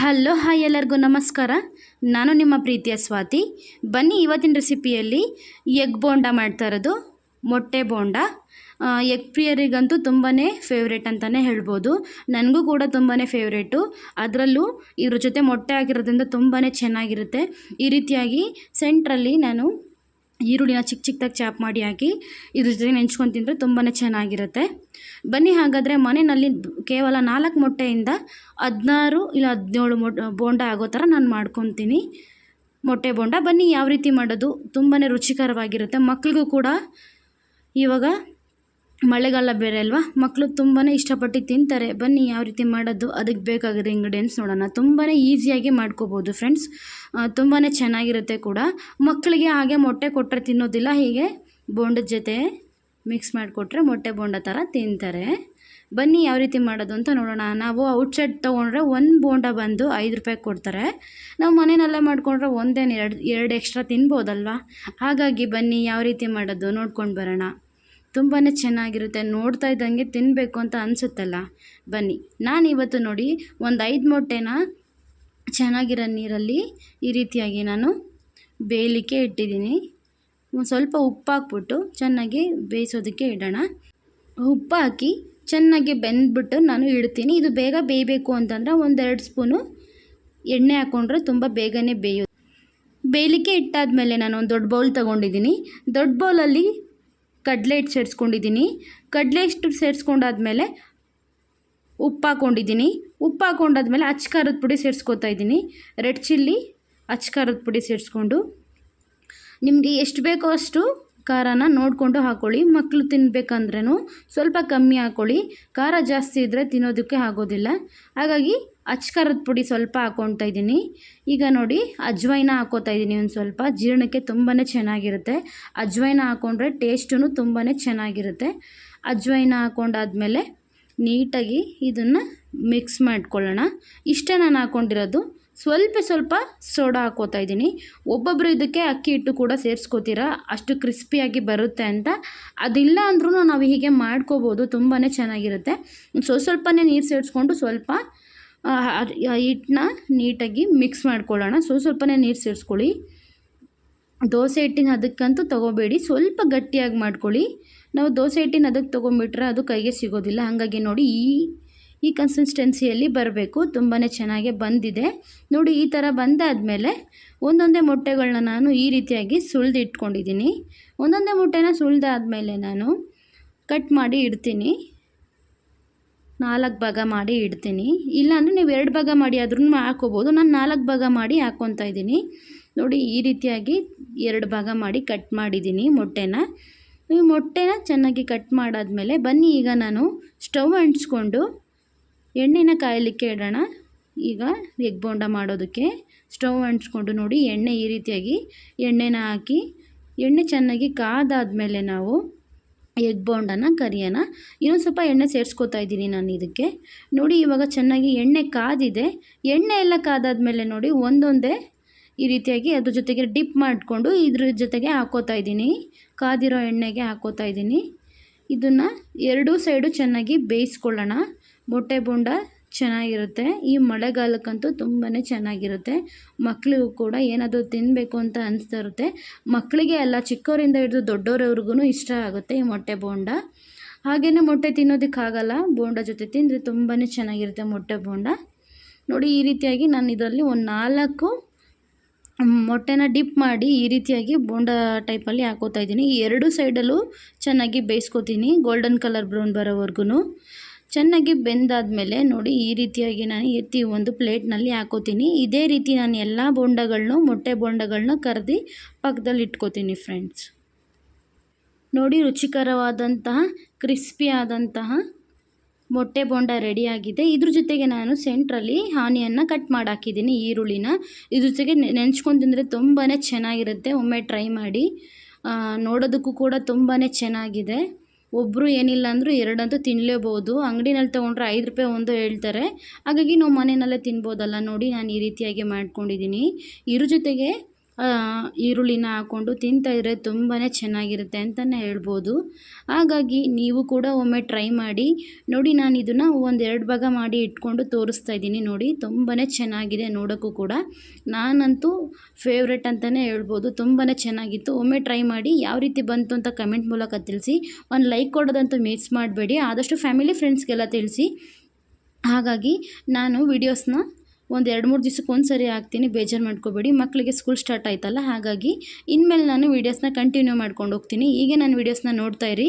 Hello, hi ಎಲ್ಲರಿಗೂ ನಮಸ್ಕಾರ. ನಾನು ನಿಮ್ಮ ಪ್ರೀತಿಯ ಸ್ವಾತಿ. ಬನ್ನಿ ಇವತ್ತಿನ ರೆಸಿಪಿಯಲ್ಲಿ ಎಗ್ ಬೋಂಡ ಮಾಡ್ತಾ ಇರೋದು. ಮೊಟ್ಟೆ ಬೋಂಡ. ಎಗ್ ಪ್ರಿಯರಿಗಂತೂ ತುಂಬಾ ಫೇವ್ರೇಟ್ ಅಂತಲೇ ಹೇಳ್ಬೋದು. ನನಗೂ ಕೂಡ ತುಂಬಾ ಫೇವ್ರೇಟು ಅದರಲ್ಲೂ ಇದ್ರ ಜೊತೆ ಮೊಟ್ಟೆ ಆಗಿರೋದ್ರಿಂದ ತುಂಬಾ ಚೆನ್ನಾಗಿರುತ್ತೆ. ಈ ರೀತಿಯಾಗಿ ಸೆಂಟ್ರಲ್ಲಿ ನಾನು ಈರುಳ್ಳಿನ ಚಿಕ್ಕ ಚಿಕ್ಕದಾಗಿ ಚಾಪ್ ಮಾಡಿ ಹಾಕಿ ಇದ್ರ ಜೊತೆ ನೆಂಚ್ಕೊಂಡು ತಿಂದರೆ ತುಂಬಾ ಚೆನ್ನಾಗಿರುತ್ತೆ. ಬನ್ನಿ ಹಾಗಾದರೆ ಮನೆಯಲ್ಲಿ ಕೇವಲ ನಾಲ್ಕು ಮೊಟ್ಟೆಯಿಂದ ಹದಿನಾರು ಇಲ್ಲ ಹದಿನೇಳು ಮೊಟ್ಟೆ ಬೋಂಡ ಆಗೋ ಥರ ನಾನು ಮಾಡ್ಕೊತೀನಿ. ಮೊಟ್ಟೆ ಬೋಂಡ. ಬನ್ನಿ ಯಾವ ರೀತಿ ಮಾಡೋದು? ತುಂಬಾ ರುಚಿಕರವಾಗಿರುತ್ತೆ. ಮಕ್ಳಿಗೂ ಕೂಡ ಇವಾಗ ಮಳೆಗಾಲ ಬೇರೆ ಅಲ್ವಾ? ಮಕ್ಕಳು ತುಂಬಾ ಇಷ್ಟಪಟ್ಟು ತಿಂತಾರೆ. ಬನ್ನಿ ಯಾವ ರೀತಿ ಮಾಡೋದು? ಅದಕ್ಕೆ ಬೇಕಾಗಿರೋ ಇಂಗ್ರೀಡಿಯೆಂಟ್ಸ್ ನೋಡೋಣ. ತುಂಬಾ ಈಸಿಯಾಗಿ ಮಾಡ್ಕೋಬೋದು ಫ್ರೆಂಡ್ಸ್ ತುಂಬಾ ಚೆನ್ನಾಗಿರುತ್ತೆ ಕೂಡ. ಮಕ್ಕಳಿಗೆ ಹಾಗೆ ಮೊಟ್ಟೆ ಕೊಟ್ಟರೆ ತಿನ್ನೋದಿಲ್ಲ. ಹೀಗೆ ಬೋಂಡದ ಜೊತೆ ಮಿಕ್ಸ್ ಮಾಡಿಕೊಟ್ರೆ ಮೊಟ್ಟೆ ಬೋಂಡ ಥರ ತಿಂತಾರೆ. ಬನ್ನಿ ಯಾವ ರೀತಿ ಮಾಡೋದು ಅಂತ ನೋಡೋಣ. ನಾವು ಔಟ್ಸೈಡ್ ತೊಗೊಂಡ್ರೆ ಒಂದು ಬೋಂಡ ಬಂದು ಐದು ರೂಪಾಯಿ ಕೊಡ್ತಾರೆ. ನಾವು ಮನೆಯಲ್ಲೇ ಮಾಡಿಕೊಂಡ್ರೆ ಒಂದೇನು ಎರಡು ಎರಡು ಎಕ್ಸ್ಟ್ರಾ ತಿನ್ಬೋದಲ್ವಾ? ಹಾಗಾಗಿ ಬನ್ನಿ ಯಾವ ರೀತಿ ಮಾಡೋದು ನೋಡ್ಕೊಂಡು ಬರೋಣ. ತುಂಬಾ ಚೆನ್ನಾಗಿರುತ್ತೆ, ನೋಡ್ತಾ ಇದ್ದಂಗೆ ತಿನ್ನಬೇಕು ಅಂತ ಅನಿಸುತ್ತಲ್ಲ? ಬನ್ನಿ ನಾನು ಇವತ್ತು ನೋಡಿ ಒಂದು ಐದು ಮೊಟ್ಟೆನ ಚೆನ್ನಾಗಿರೋ ನೀರಲ್ಲಿ ಈ ರೀತಿಯಾಗಿ ನಾನು ಬೇಯಲಿಕ್ಕೆ ಇಟ್ಟಿದ್ದೀನಿ. ಸ್ವಲ್ಪ ಉಪ್ಪು ಹಾಕ್ಬಿಟ್ಟು ಚೆನ್ನಾಗಿ ಬೇಯಿಸೋದಕ್ಕೆ ಇಡೋಣ. ಉಪ್ಪು ಹಾಕಿ ಚೆನ್ನಾಗಿ ಬೆಂದ್ಬಿಟ್ಟು ನಾನು ಇಡ್ತೀನಿ. ಇದು ಬೇಗ ಬೇಯಬೇಕು ಅಂತಂದರೆ ಒಂದೆರಡು ಸ್ಪೂನು ಎಣ್ಣೆ ಹಾಕ್ಕೊಂಡ್ರೆ ತುಂಬ ಬೇಗನೆ ಬೇಯೋದು ಬೇಯಲಿಕ್ಕೆ ಇಟ್ಟಾದಮೇಲೆ ನಾನು ಒಂದು ದೊಡ್ಡ ಬೌಲ್ ತೊಗೊಂಡಿದ್ದೀನಿ. ದೊಡ್ಡ ಬೌಲಲ್ಲಿ ಕಡಲೆ ಹಿಟ್ಟು ಸೇರಿಸ್ಕೊಂಡಿದ್ದೀನಿ. ಕಡಲೆ ಹಿಟ್ಟು ಸೇರಿಸ್ಕೊಂಡಾದ್ಮೇಲೆ ಉಪ್ಪು ಹಾಕ್ಕೊಂಡಿದ್ದೀನಿ. ಉಪ್ಪು ಹಾಕ್ಕೊಂಡಾದ್ಮೇಲೆ ಅಚ್ಚಕಾರದ ಪುಡಿ ಸೇರಿಸ್ಕೊತಾ ಇದ್ದೀನಿ. ರೆಡ್ ಚಿಲ್ಲಿ ಅಚ್ಚಕಾರದ ಪುಡಿ ಸೇರಿಸ್ಕೊಂಡು. ನಿಮಗೆ ಎಷ್ಟು ಬೇಕೋ ಅಷ್ಟು ಖಾರನ ನೋಡಿಕೊಂಡು ಹಾಕ್ಕೊಳ್ಳಿ ಮಕ್ಕಳು ತಿನ್ಬೇಕಂದ್ರೂ ಸ್ವಲ್ಪ ಕಮ್ಮಿ ಹಾಕ್ಕೊಳ್ಳಿ ಖಾರ ಜಾಸ್ತಿ ಇದ್ದರೆ ತಿನ್ನೋದಕ್ಕೆ ಆಗೋದಿಲ್ಲ. ಹಾಗಾಗಿ ಅಚ್ಚ ಖಾರದ ಪುಡಿ ಸ್ವಲ್ಪ ಹಾಕ್ಕೊತಾ ಇದ್ದೀನಿ. ಈಗ ನೋಡಿ, ಅಜ್ವೈನ ಹಾಕ್ಕೊತಾ ಇದ್ದೀನಿ ಒಂದು ಸ್ವಲ್ಪ. ಜೀರ್ಣಕ್ಕೆ ತುಂಬಾ ಚೆನ್ನಾಗಿರುತ್ತೆ. ಅಜ್ವೈನ ಹಾಕ್ಕೊಂಡ್ರೆ ಟೇಸ್ಟೂ ತುಂಬಾ ಚೆನ್ನಾಗಿರುತ್ತೆ. ಅಜ್ವೈನ ಹಾಕ್ಕೊಂಡಾದ್ಮೇಲೆ ನೀಟಾಗಿ ಇದನ್ನು ಮಿಕ್ಸ್ ಮಾಡ್ಕೊಳ್ಳೋಣ. ಇಷ್ಟೇ ನಾನು ಹಾಕ್ಕೊಂಡಿರೋದು ಸ್ವಲ್ಪ ಸ್ವಲ್ಪ ಸೋಡಾ ಹಾಕ್ಕೋತಾ ಇದ್ದೀನಿ. ಒಬ್ಬೊಬ್ಬರು ಇದಕ್ಕೆ ಅಕ್ಕಿ ಹಿಟ್ಟು ಕೂಡ ಸೇರಿಸ್ಕೋತೀರಾ? ಅಷ್ಟು ಕ್ರಿಸ್ಪಿಯಾಗಿ ಬರುತ್ತೆ ಅಂತ. ಅದಿಲ್ಲ ಅಂದ್ರೂ ನಾವು ಹೀಗೆ ಮಾಡ್ಕೋಬೋದು. ತುಂಬಾ ಚೆನ್ನಾಗಿರುತ್ತೆ. ಸ್ವಲ್ಪ ಸ್ವಲ್ಪನೇ ನೀರು ಸೇರಿಸ್ಕೊಂಡು ಸ್ವಲ್ಪ ಹಿಟ್ಟನ್ನ ನೀಟಾಗಿ ಮಿಕ್ಸ್ ಮಾಡ್ಕೊಳ್ಳೋಣ. ಸೊ, ಸ್ವಲ್ಪನೇ ನೀರು ಸೇರಿಸ್ಕೊಳ್ಳಿ. ದೋಸೆ ಹಿಟ್ಟಿನ ಅದಕ್ಕಂತೂ ತೊಗೋಬೇಡಿ. ಸ್ವಲ್ಪ ಗಟ್ಟಿಯಾಗಿ ಮಾಡ್ಕೊಳ್ಳಿ. ನಾವು ದೋಸೆ ಹಿಟ್ಟಿನ ಅದಕ್ಕೆ ತೊಗೊಂಬಿಟ್ರೆ ಅದು ಕೈಗೆ ಸಿಗೋದಿಲ್ಲ. ಹಾಗಾಗಿ ನೋಡಿ, ಈ ಈ ಕನ್ಸಿಸ್ಟೆನ್ಸಿಯಲ್ಲಿ ಬರಬೇಕು. ತುಂಬಾ ಚೆನ್ನಾಗೆ ಬಂದಿದೆ. ನೋಡಿ, ಈ ಥರ ಬಂದಾದಮೇಲೆ ಒಂದೊಂದೇ ಮೊಟ್ಟೆಗಳನ್ನ ನಾನು ಈ ರೀತಿಯಾಗಿ ಸುಳ್ದು ಇಟ್ಕೊಂಡಿದ್ದೀನಿ ಒಂದೊಂದೇ ಮೊಟ್ಟೆನ ಸುಳಿದಾದ್ಮೇಲೆ ನಾನು ಕಟ್ ಮಾಡಿ ಇಡ್ತೀನಿ. ನಾಲ್ಕು ಭಾಗ ಮಾಡಿ ಇಡ್ತೀನಿ. ಇಲ್ಲಾಂದರೆ ನೀವು ಎರಡು ಭಾಗ ಮಾಡಿ ಆದ್ರೂ ಹಾಕೋಬೋದು ನಾನು ನಾಲ್ಕು ಭಾಗ ಮಾಡಿ ಹಾಕ್ಕೊತಾ ಇದ್ದೀನಿ. ನೋಡಿ, ಈ ರೀತಿಯಾಗಿ ಎರಡು ಭಾಗ ಮಾಡಿ ಕಟ್ ಮಾಡಿದ್ದೀನಿ ಮೊಟ್ಟೆನ. ಈ ಮೊಟ್ಟೆನ ಚೆನ್ನಾಗಿ ಕಟ್ ಮಾಡಾದಮೇಲೆ ಬನ್ನಿ, ಈಗ ನಾನು ಸ್ಟವ್ ಅಂಟಿಸ್ಕೊಂಡು ಎಣ್ಣೆನ ಕಾಯಲಿಕ್ಕೆ ಇಡೋಣ. ಈಗ ಎಗ್ ಬೋಂಡ ಮಾಡೋದಕ್ಕೆ ಸ್ಟವ್ ಅಂಟಿಸ್ಕೊಂಡು ನೋಡಿ, ಎಣ್ಣೆ ಈ ರೀತಿಯಾಗಿ ಎಣ್ಣೆನ ಹಾಕಿ, ಎಣ್ಣೆ ಚೆನ್ನಾಗಿ ಕಾದಾದ್ಮೇಲೆ ನಾವು ಎಗ್ ಬೌಂಡನ್ನು ಕರಿಯೋಣ ಇನ್ನೊಂದು ಸ್ವಲ್ಪ ಎಣ್ಣೆ ಸೇರಿಸ್ಕೊತಾ ಇದ್ದೀನಿ ನಾನು ಇದಕ್ಕೆ. ನೋಡಿ ಇವಾಗ ಚೆನ್ನಾಗಿ ಎಣ್ಣೆ ಕಾದಿದೆ. ಎಣ್ಣೆ ಎಲ್ಲ ಕಾದಾದ್ಮೇಲೆ ನೋಡಿ ಒಂದೊಂದೇ ಈ ರೀತಿಯಾಗಿ ಅದ್ರ ಜೊತೆಗೆ ಡಿಪ್ ಮಾಡಿಕೊಂಡು ಇದ್ರ ಜೊತೆಗೆ ಹಾಕೋತಾ ಇದ್ದೀನಿ. ಕಾದಿರೋ ಎಣ್ಣೆಗೆ ಹಾಕೋತಾ ಇದ್ದೀನಿ. ಇದನ್ನು ಎರಡೂ ಸೈಡು ಚೆನ್ನಾಗಿ ಬೇಯಿಸ್ಕೊಳ್ಳೋಣ. ಮೊಟ್ಟೆ ಬೋಂಡ ಚೆನ್ನಾಗಿರುತ್ತೆ. ಈ ಮಳೆಗಾಲಕ್ಕಂತೂ ತುಂಬಾ ಚೆನ್ನಾಗಿರುತ್ತೆ. ಮಕ್ಕಳಿಗೂ ಕೂಡ ಏನಾದರೂ ತಿನ್ನಬೇಕು ಅಂತ ಅನಿಸ್ತಾ ಇರುತ್ತೆ. ಮಕ್ಕಳಿಗೆ ಅಲ್ಲ ಚಿಕ್ಕವರಿಂದ ಹಿಡಿದು ದೊಡ್ಡವರವ್ರಿಗೂ ಇಷ್ಟ ಆಗುತ್ತೆ ಈ ಮೊಟ್ಟೆ ಬೋಂಡ. ಹಾಗೆಯೇ ಮೊಟ್ಟೆ ತಿನ್ನೋದಕ್ಕಾಗಲ್ಲ, ಬೋಂಡ ಜೊತೆ ತಿಂದರೆ ತುಂಬಾ ಚೆನ್ನಾಗಿರುತ್ತೆ ಮೊಟ್ಟೆ ಬೋಂಡ. ನೋಡಿ, ಈ ರೀತಿಯಾಗಿ ನಾನು ಇದರಲ್ಲಿ ಒಂದು ನಾಲ್ಕು ಮೊಟ್ಟೆನ ಡಿಪ್ ಮಾಡಿ ಈ ರೀತಿಯಾಗಿ ಬೋಂಡ ಟೈಪಲ್ಲಿ ಹಾಕೋತಾ ಇದ್ದೀನಿ. ಎರಡು ಸೈಡಲ್ಲೂ ಚೆನ್ನಾಗಿ ಬೇಯಿಸ್ಕೊತೀನಿ. ಗೋಲ್ಡನ್ ಕಲರ್ ಬ್ರೌನ್ ಬರೋವರೆಗೂ ಚೆನ್ನಾಗಿ ಬೆಂದಾದಮೇಲೆ ನೋಡಿ, ಈ ರೀತಿಯಾಗಿ ನಾನು ಎತ್ತಿ ಒಂದು ಪ್ಲೇಟ್ನಲ್ಲಿ ಹಾಕೋತೀನಿ. ಇದೇ ರೀತಿ ನಾನು ಎಲ್ಲ ಬೋಂಡಗಳನ್ನೂ, ಮೊಟ್ಟೆ ಬೋಂಡಗಳನ್ನ ಕರೆದಿ ಪಕ್ಕದಲ್ಲಿ ಇಟ್ಕೋತೀನಿ ಫ್ರೆಂಡ್ಸ್ ನೋಡಿ, ರುಚಿಕರವಾದಂತಹ ಕ್ರಿಸ್ಪಿ ಆದಂತಹ ಮೊಟ್ಟೆ ಬೋಂಡ ರೆಡಿಯಾಗಿದೆ ಇದ್ರ ಜೊತೆಗೆ ನಾನು ಸೆಂಟ್ರಲ್ಲಿ ಹಾನಿಯನ್ನು ಕಟ್ ಮಾಡಿ ಹಾಕಿದ್ದೀನಿ ಈರುಳ್ಳಿನ. ಇದ್ರ ಜೊತೆಗೆ ನೆನ್ಸ್ಕೊಂಡು ತಿಂದರೆ ತುಂಬಾ ಚೆನ್ನಾಗಿರುತ್ತೆ. ಒಮ್ಮೆ ಟ್ರೈ ಮಾಡಿ ನೋಡೋದಕ್ಕೂ ಕೂಡ ತುಂಬಾ ಚೆನ್ನಾಗಿದೆ. ಒಬ್ಬರು ಏನಿಲ್ಲ ಅಂದರೂ ಎರಡಂತೂ ತಿನ್ನಲೇಬೋದು ಅಂಗಡಿನಲ್ಲಿ ತೊಗೊಂಡ್ರೆ ಐದು ರೂಪಾಯಿ ಒಂದು ಹೇಳ್ತಾರೆ. ಹಾಗಾಗಿ ನಾವು ಮನೆಯಲ್ಲೇ ತಿನ್ಬೋದಲ್ಲ ನೋಡಿ, ನಾನು ಈ ರೀತಿಯಾಗಿ ಮಾಡ್ಕೊಂಡಿದ್ದೀನಿ. ಇದ್ರ ಜೊತೆಗೆ ಈರುಳ್ಳಿನ ಹಾಕ್ಕೊಂಡು ತಿಂತಾಯಿದ್ರೆ ತುಂಬಾ ಚೆನ್ನಾಗಿರುತ್ತೆ ಅಂತಲೇ ಹೇಳ್ಬೋದು. ಹಾಗಾಗಿ ನೀವು ಕೂಡ ಒಮ್ಮೆ ಟ್ರೈ ಮಾಡಿ, ನೋಡಿ ನಾನು ಇದನ್ನು ಒಂದೆರಡು ಭಾಗ ಮಾಡಿ ಇಟ್ಕೊಂಡು ತೋರಿಸ್ತಾ ಇದ್ದೀನಿ ನೋಡಿ ತುಂಬಾ ಚೆನ್ನಾಗಿದೆ ನೋಡೋಕ್ಕೂ ಕೂಡ. ನಾನಂತೂ ಫೇವ್ರೆಟ್ ಅಂತಲೇ ಹೇಳ್ಬೋದು ತುಂಬಾ ಚೆನ್ನಾಗಿತ್ತು. ಒಮ್ಮೆ ಟ್ರೈ ಮಾಡಿ, ಯಾವ ರೀತಿ ಬಂತು ಅಂತ ಕಮೆಂಟ್ ಮೂಲಕ ತಿಳಿಸಿ. ಒಂದು ಲೈಕ್ ಕೊಡೋದಂತೂ ಮಿಸ್ ಮಾಡಬೇಡಿ, ಆದಷ್ಟು ಫ್ಯಾಮಿಲಿ ಫ್ರೆಂಡ್ಸ್ಗೆಲ್ಲ ತಿಳಿಸಿ. ಹಾಗಾಗಿ ನಾನು ವೀಡಿಯೋಸ್ನ ಒಂದು ಎರಡು ಮೂರು ದಿವ್ಸಕ್ಕೆ ಒಂದು ಸರಿ ಹಾಕ್ತೀನಿ, ಬೇಜಾರು ಮಾಡ್ಕೋಬೇಡಿ. ಮಕ್ಕಳಿಗೆ ಸ್ಕೂಲ್ ಸ್ಟಾರ್ಟ್ ಆಯ್ತಲ್ಲ, ಹಾಗಾಗಿ ಇನ್ಮೇಲೆ ನಾನು ವೀಡಿಯೋಸ್ನ ಕಂಟಿನ್ಯೂ ಮಾಡ್ಕೊಂಡು ಹೋಗ್ತೀನಿ. ಈಗ ನಾನು ವೀಡಿಯೋಸ್ನ ನೋಡ್ತಾ ಇರಿ.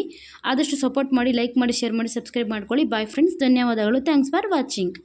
ಆದಷ್ಟು ಸಪೋರ್ಟ್ ಮಾಡಿ ಲೈಕ್ ಮಾಡಿ ಶೇರ್ ಮಾಡಿ ಸಬ್ಸ್ಕ್ರೈಬ್ ಮಾಡ್ಕೊಳ್ಳಿ. ಬಾಯ್ ಫ್ರೆಂಡ್ಸ್ ಧನ್ಯವಾದಗಳು. Thanks for watching